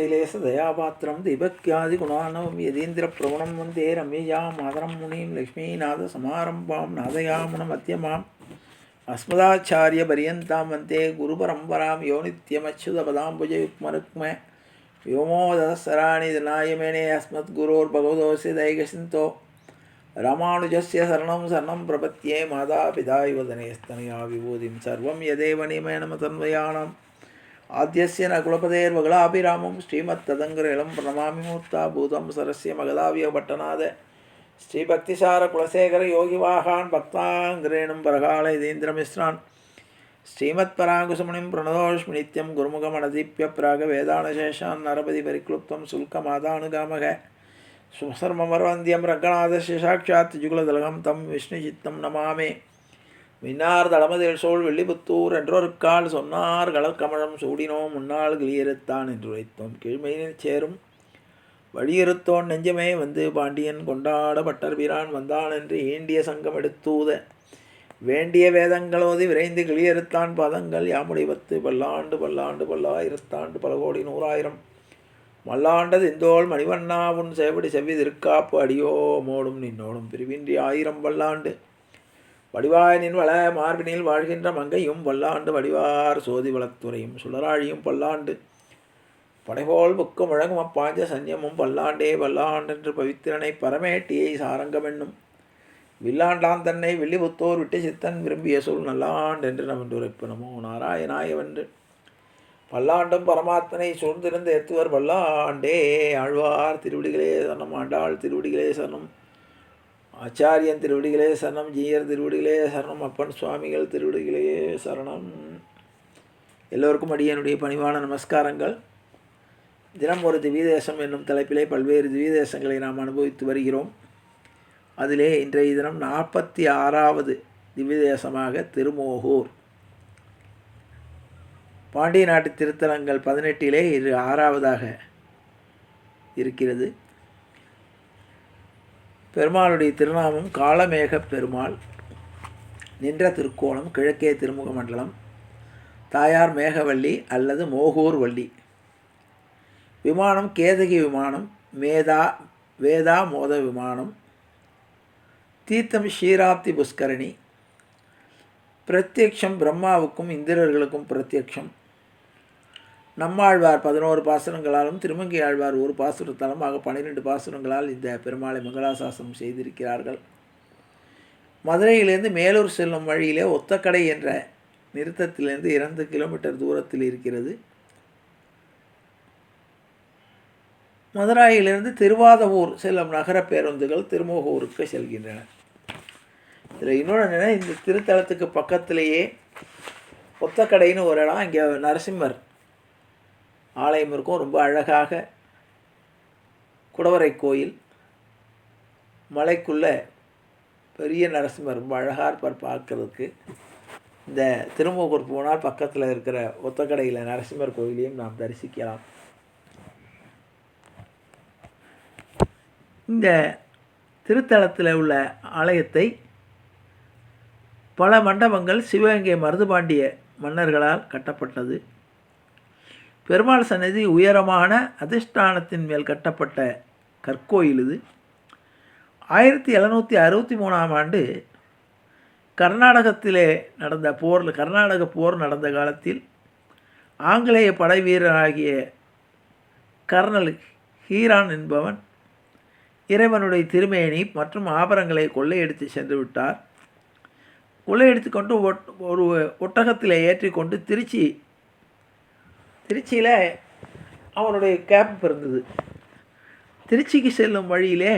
சைலேச தயாபாத்திரம் திபக்யாதி குணானவம் யதீந்திர பிரவணம் வந்தே ரம்யஜா மாதரம் முனிம் லக்ஷ்மிநாத சமாரம்பாம் நாதயாமுனம் அத்தியமாம் அஸ்மதாச்சாரிய பரியந்தாம் வந்தே குரு பரம்பராம் யோனித்யமச்சுதபதாம்புஜ யுக்மருக்ம யோமோதசராணி தனாயமேனே அஸ்மத் குரோர் பகவதோசி தைகசிந்தோ. ராமானுஜஸ்ய சரணம் சரணம் பிரபத்தியே மாதா பிதா இவதனேஸ்தனையா விபூதிம் சர்வம் யதேவ நிமேனம தன்வயானம் ஆத்தியசிய ந குலபதேர்வகலாபிராமம் ஸ்ரீமத் ததங்கரேலம் பிரணமாமி மூர்த்தா பூதம் சரஸ்ய மகதாவிய பட்டநாத ஸ்ரீபக்திசார குலசேகர யோகி வாகான் பக்தாங்கிரேணும் பரகால இதீந்திரமிஸ்ரான் ஸ்ரீமத் பராங்குசுமணிம் பிரணதோஷ்மி நித்யம் குருமுகமணதீப்பிய பிராக வேதானசேஷான் நரபதி பரிக்ளுப்தம் சுல்கமாதானுகாமக சுமசர்மமர்வந்தியம் ரங்கநாதஸ்ய சாட்சாத் ஜுகுலதலகம் தம் விஷ்ணுஜித்தம் நமாமே மின்னார் தளமதில் சோழ் வெள்ளிபுத்தூர் என்றொருக்கால் சொன்னார் கலக்கமழம் சூடினோம் முன்னாள் கிளியறுத்தான் என்று உரைத்தோம். கீழ்மையில் சேரும் வழியிருத்தோன் நெஞ்சமே வந்து பாண்டியன் கொண்டாட பட்டர் வீரான் வந்தான் என்று ஈண்டிய சங்கம் எடுத்தூத வேண்டிய வேதங்களோதி விரைந்து கிளியறுத்தான் பதங்கள். யாமுடிவத்து பல்லாண்டு பல்லாண்டு பல்லாயிரத்தாண்டு பல கோடி நூறாயிரம். மல்லாண்டது இந்தோள் மணிவண்ணா உன் சேவடி செவ்வி திருக்காப்பு அடியோ மோடும் நின்னோடும் பிரிவின்றி ஆயிரம் பல்லாண்டு. வடிவாயனின் வள மார்பினில் வாழ்கின்ற மங்கையும் பல்லாண்டு வடிவார் சோதி வளத்துறையும் சுழராழியும் பல்லாண்டு. படைபோல் புக்கு முழங்கும் அப்பாஞ்ச சஞ்சமும் பல்லாண்டே பல்லாண்டென்று பவித்திரனை பரமேட்டியை சாரங்கமென்னும். வில்லாண்டான் தன்னை வில்லிபுத்தோர் விட்டு சித்தன் விரும்பிய சொல் நல்லாண்டென்று நம் உரைப்பனமோ நாராயணாயவென்று. பல்லாண்டும் பரமாத்மனை சூழ்ந்திருந்த எத்துவர் பல்லாண்டே ஆழ்வார் திருவிடிகளே சரணம் ஆண்டாள் திருவிடிகளே சரணம். ஆச்சாரியன் திருவடிகளே சரணம் ஜீயர் திருவடிகளே சரணம் அப்பன் சுவாமிகள் திருவடிகளே சரணம். எல்லோருக்கும் அடியனுடைய பணிவான நமஸ்காரங்கள். தினம் ஒரு திவிதேசம் என்னும் தலைப்பிலே பல்வேறு திவிதேசங்களை நாம் அனுபவித்து வருகிறோம். அதிலே இன்றைய தினம் நாற்பத்தி ஆறாவது திவ்யதேசமாக திருமோகூர். பாண்டிய நாட்டு திருத்தலங்கள் பதினெட்டிலே இது ஆறாவதாக இருக்கிறது. பெருமாளுடைய திருநாமம் காலமேக பெருமாள். நின்ற திருக்கோணம் கிழக்கே திருமுக மண்டலம். தாயார் மேகவள்ளி அல்லது மோகூர் வள்ளி. விமானம் கேதகி விமானம் மேதா வேதா மோத விமானம். தீர்த்தம் ஷீராப்தி புஷ்கரணி. பிரத்யக்ஷம் பிரம்மாவுக்கும் இந்திரர்களுக்கும் பிரத்யக்ஷம். நம்மாழ்வார் பதினோரு பாசுரங்களாலும் திருமங்கி ஆழ்வார் ஒரு பாசுரத்தாலும் ஆக பன்னிரெண்டு பாசுரங்களால் இந்த பெருமாளை மங்களாசாசனம் செய்திருக்கிறார்கள். மதுரையிலிருந்து மேலூர் செல்லும் வழியிலே ஒத்தக்கடை என்ற நிறுத்தத்திலிருந்து இரண்டு கிலோமீட்டர் தூரத்தில் இருக்கிறது. மதுராயிலிருந்து திருவாதவூர் செல்லும் நகர பேருந்துகள் திருமோகூருக்கு செல்கின்றன. இதில் இன்னொன்று என்னென்னா இந்த திருத்தலத்துக்கு பக்கத்திலேயே ஒத்தக்கடைன்னு ஒரு இடம் இங்கே நரசிம்மர் ஆலயம் இருக்கும். ரொம்ப அழகாக குடவரை கோயில் மலைக்குள்ளே பெரிய நரசிம்மர் ரொம்ப அழகாக இருப்பார் பார்க்கறதுக்கு. இந்த திருமுகூர் போனால் பக்கத்தில் இருக்கிற ஒத்தக்கடையில் நரசிம்மர் கோயிலையும் நாம் தரிசிக்கலாம். இந்த திருத்தலத்தில் உள்ள ஆலயத்தை பல மண்டபங்கள் சிவகங்கை மருதுபாண்டிய மன்னர்களால் கட்டப்பட்டது. பெருமாள் சன்னதி உயரமான அதிஷ்டானத்தின் மேல் கட்டப்பட்ட கற்கோயில் இது. ஆயிரத்தி எழுநூற்றி அறுபத்தி மூணாம் ஆண்டு கர்நாடகத்திலே நடந்த போர் கர்நாடக போர் நடந்த காலத்தில் ஆங்கிலேய படை வீரராகிய கர்னல் ஹீரான் என்பவன் இறைவனுடைய திருமேனி மற்றும் ஆபரங்களை கொள்ளையடித்து சென்று விட்டார். கொள்ளையடித்து கொண்டு ஒரு ஒட்டகத்தில் ஏற்றி கொண்டு திருச்சி திருச்சியில் அவனுடைய கேம்ப் இருந்தது திருச்சிக்கு செல்லும் வழியிலே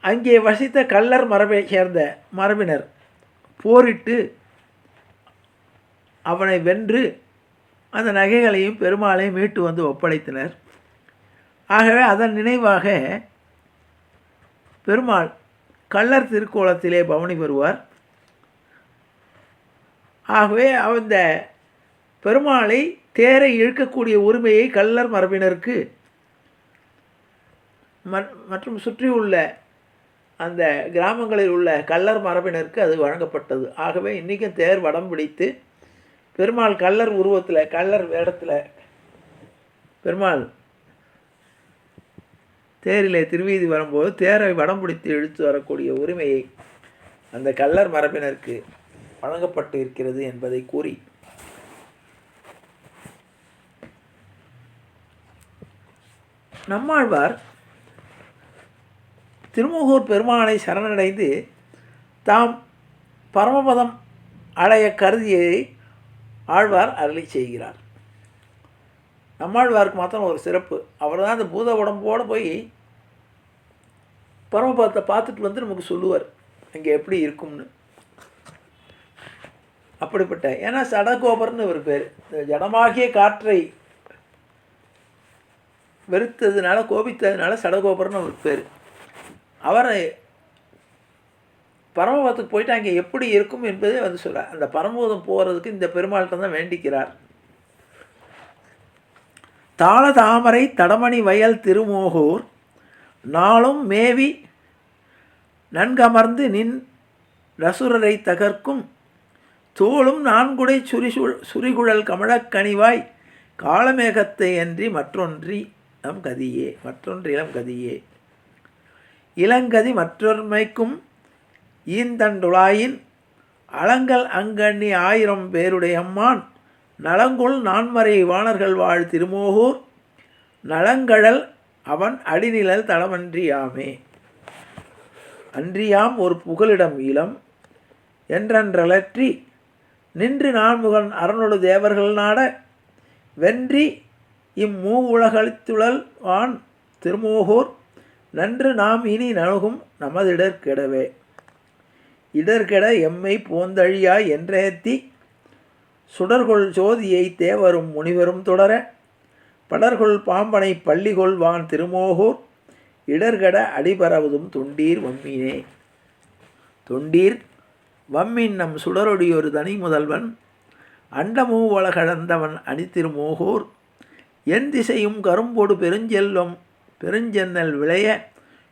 அங்கே வசித்த கல்லர் மரபை சேர்ந்த மரபினர் போரிட்டு அவனை வென்று அந்த நகைகளையும் பெருமாளையும் மீட்டு வந்து ஒப்படைத்தனர். ஆகவே அதன் நினைவாக பெருமாள் கள்ளர் திருக்கோலத்திலே பவனி பெறுவார். ஆகவே அந்த பெருமாளை தேரை இழுக்கக்கூடிய உரிமையை கல்லர் மரபினருக்கு. மற்றும் சுற்றியுள்ள அந்த கிராமங்களில் உள்ள கல்லர் மரபினருக்கு அது வழங்கப்பட்டது. ஆகவே இன்றைக்கும் தேர் வடம் பிடித்து பெருமாள் கல்லர் உருவத்தில் கல்லர் வேடத்தில் பெருமாள் தேரிலே திருவீதி வரும்போது தேரை வடம் பிடித்து இழுத்து வரக்கூடிய உரிமையை அந்த கல்லர் மரபினருக்கு வழங்கப்பட்டு இருக்கிறது என்பதை கூறி நம்மாழ்வார் திருமுகூர் பெருமானை சரணடைந்து தாம் பரமபதம் அடைய கருதியை ஆழ்வார் அருளி செய்கிறார். நம்மாழ்வாருக்கு மாத்திரம் ஒரு சிறப்பு. அவர் தான் அந்த பூத உடம்போடு போய் பரமபதத்தை பார்த்துட்டு வந்து நமக்கு சொல்லுவார். அங்கே எப்படி இருக்கும்னு. அப்படிப்பட்ட ஏன்னா சடகோபர்னு ஒரு பேர். இந்த ஜடமாகிய காற்றை வெறுத்ததுனால கோபித்ததுனால சடகோபுரம்னு ஒரு பேர். அவரை பரமபதத்துக்கு போயிட்டு அங்கே எப்படி இருக்கும் என்பதே வந்து சொல்கிறார் அந்த பரமபதம் போகிறதுக்கு இந்த பெருமாள்கிட்ட தான் வேண்டிக்கிறார். தாள தாமரை தடமணி வயல் திருமோகூர் நாளும் மேவி நன்கமர்ந்து நின் ரசுரரை தகர்க்கும் தோளும் நான்குடை சுரிசு சுரிகுழல் கமழக்கனிவாய் காலமேகத்தை அன்றி மற்றொன்றி நம் கதியே மற்றொன்றிலம் கதியே. இளங்கதி மற்றொருமைக்கும் ஈந்தண்டுழாயின் அலங்கல் அங்கண்ணி ஆயிரம் பேருடையம்மான் நலங்குள் நான்மறை வாணர்கள் வாழ் திருமோகூர் நலங்கழல் அவன் அடிநிழல் தளமன்றியாமே அன்றியாம் ஒரு புகலிடம் இளம் என்றன்றலற்றி நின்று நான்முகன் அறநொடு தேவர்கள் நாட வென்றி இம்மூ உலகழித்துழல் வான் திருமோகூர் நன்று நாம் இனி நணுகும் நமதிடர்கெடவே இடர்கெட எம்மை போந்தழியா என்றேத்தி சுடர்கொள் ஜோதியை தேவரும் முனிவரும் தொடர படர்கொள் பாம்பனை பள்ளிகொள் வான் திருமோகூர் இடர்கட அடிபரவதும் தொண்டீர் வம்மினே. தொண்டீர் வம்மின் நம் சுடரொடியொரு தனி முதல்வன் அண்டமூ கடந்தவன் அணித்திருமோகூர் என் திசையும் கரும்போடு பெருஞ்செல்வம் பெருஞ்சென்னல் விளைய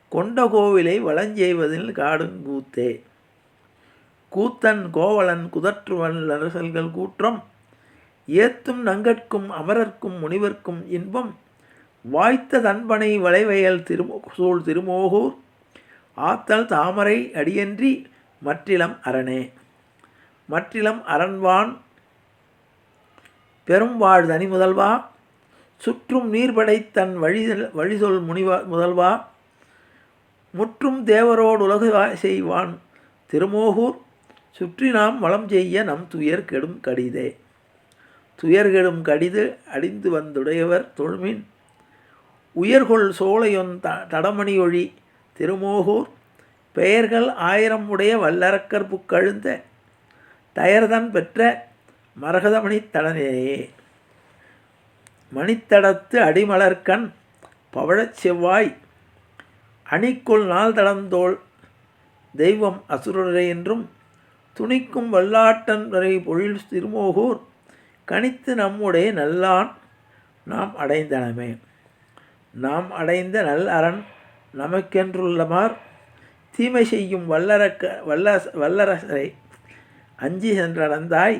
கொண்ட கோவிலை வளஞ்செய்வதில் காடுங்கூத்தே கூத்தன் கோவலன் குதற்றுவன் அரசல்கள் கூற்றம் ஏத்தும் நங்கட்கும் அமரர்க்கும் முனிவர்க்கும் இன்பம் வாய்த்த தன்பனை வளைவயல் திருமோ சூழ் திருமோகூர் ஆத்தல் தாமரை அடியன்றி மற்றிலம் அரணே. மற்றிலம் அரண்வான் பெரும்வாழ் தனி முதல்வா சுற்றும் நீர்படை தன் வழி வழிசொல் முனிவா முதல்வா முற்றும் தேவரோடு உலக செய்வான். திருமோகூர் சுற்றி நாம் வளம் செய்ய நம் துயர் கெடும் கடிதே. துயர் கெடும் கடிது அடிந்து வந்துடையவர் தொழுமின். உயர்கொள் சோலையொன் த ஒழி திருமோகூர் பெயர்கள் ஆயிரம் உடைய வல்லரக்கற்புக்கழுந்த புக்கழுந்த பெற்ற மரகதமணி தடனேயே. மணித்தடத்து அடிமலர்கண் பவழச் செவ்வாய் அணிக்குள் நாள் தடந்தோள் தெய்வம் அசுரரை என்றும் துணிக்கும் வல்லாட்டன் வரை பொழில் திருமோகூர் கணித்து நம்முடைய நல்லான் நாம் அடைந்தனமே. நாம் அடைந்த நல் அரண் நமக்கென்றுள்ளமார் தீமை செய்யும் வல்லரக்க வல்ல வல்லரசரை அஞ்சி சென்றடந்தாய்.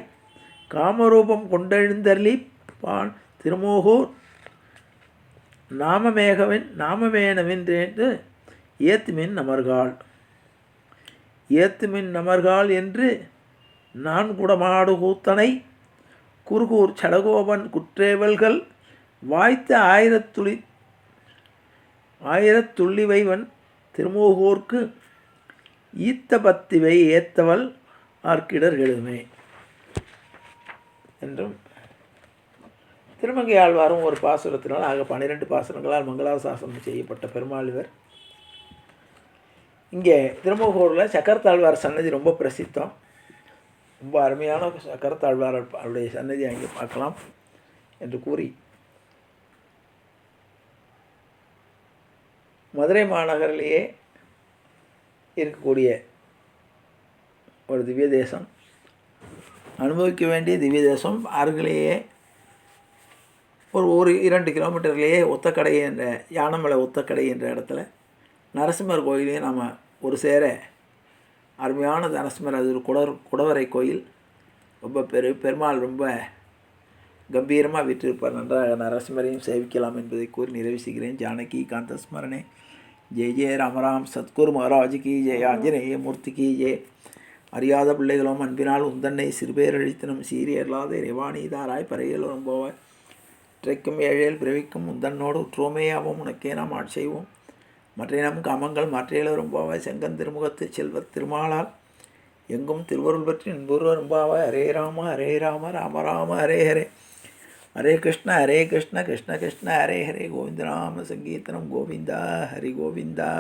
காமரூபம் கொண்டெழுந்தருளி பான் திருமோகூர் நாமமேகவின் என்று ஏத்துமின் நமர்காள் ஏத்துமின் நமர்கால் என்று நான் குடமாடு கூத்தனை குறுகூர் சடகோபன் குற்றேவல்கள் வாய்த்த ஆயிரத்துளி ஆயிரத்துள்ளிவைவன் திருமோகூர்க்கு ஈத்த பத்திவை ஏத்தவள் ஆர்க்கிடர்களுமே என்றும் திருமங்கை ஆழ்வாரும் ஒரு பாசுரத்தினால் ஆக பன்னிரெண்டு பாசுரங்களால் மங்களாசாசனம் செய்யப்பட்ட பெருமாள் இவர் இங்கே திருமகூரில் சக்கரத்தாழ்வார் சன்னதி ரொம்ப பிரசித்தம். ரொம்ப அருமையான சக்கரத்தாழ்வார் அவருடைய சன்னதி அங்கே பார்க்கலாம் என்று கூறி. மதுரை மாநகரிலேயே இருக்கக்கூடிய ஒரு திவ்ய தேசம் அனுபவிக்க வேண்டிய திவ்ய தேசம் அருகிலேயே ஒரு ஒரு இரண்டு கிலோமீட்டர்லேயே ஒத்தக்கடை என்ற யானமலை ஒத்தக்கடை என்ற இடத்துல நரசிம்மர் கோயிலையும் நம்ம ஒரு சேர அருமையான நரசிம்மர் அது ஒரு குடர் குடவரை கோயில். ரொம்ப பெரு பெருமாள் ரொம்ப கம்பீரமாக விற்றிருப்பார் நன்றாக நரசிம்மரையும் சேவிக்கலாம் என்பதை கூறி நிறைவு செய்கிறேன். ஜானகி காந்த ஸ்மரணே. ஜெய ஜெய ராமராம் சத்குரு மகாராஜுக்கு கி ஜெய ஆஞ்சநேய மூர்த்திக்கு கி ஜெய அறியாத பிள்ளைகளும் அன்பினால் உந்தன்னை சிறுபேரழித்தனும் சீரியர்லாத இறைவாணிதாராய் பறையலும் போவாய். இற்றைக்கும் ஏழையில் பிறவிக்கும் உந்தன்னோடு உற்றோமேயாவும் உனக்கே நாம் ஆட்செய்வோம் மற்ற நம் காமங்கள் மற்றையிலரும் போவாய் செங்கன் திருமுகத்து செல்வத் திருமாளால் எங்கும் திருவருள் பற்றி என்பொருவரும் பாவாய் ஹரே ராம ஹரே ராம ராம ராம ஹரே ஹரே. ஹரே கிருஷ்ண ஹரே கிருஷ்ண கிருஷ்ண கிருஷ்ண ஹரே ஹரே. கோவிந்த சங்கீர்த்தனம் கோவிந்தா ஹரி கோவிந்தா.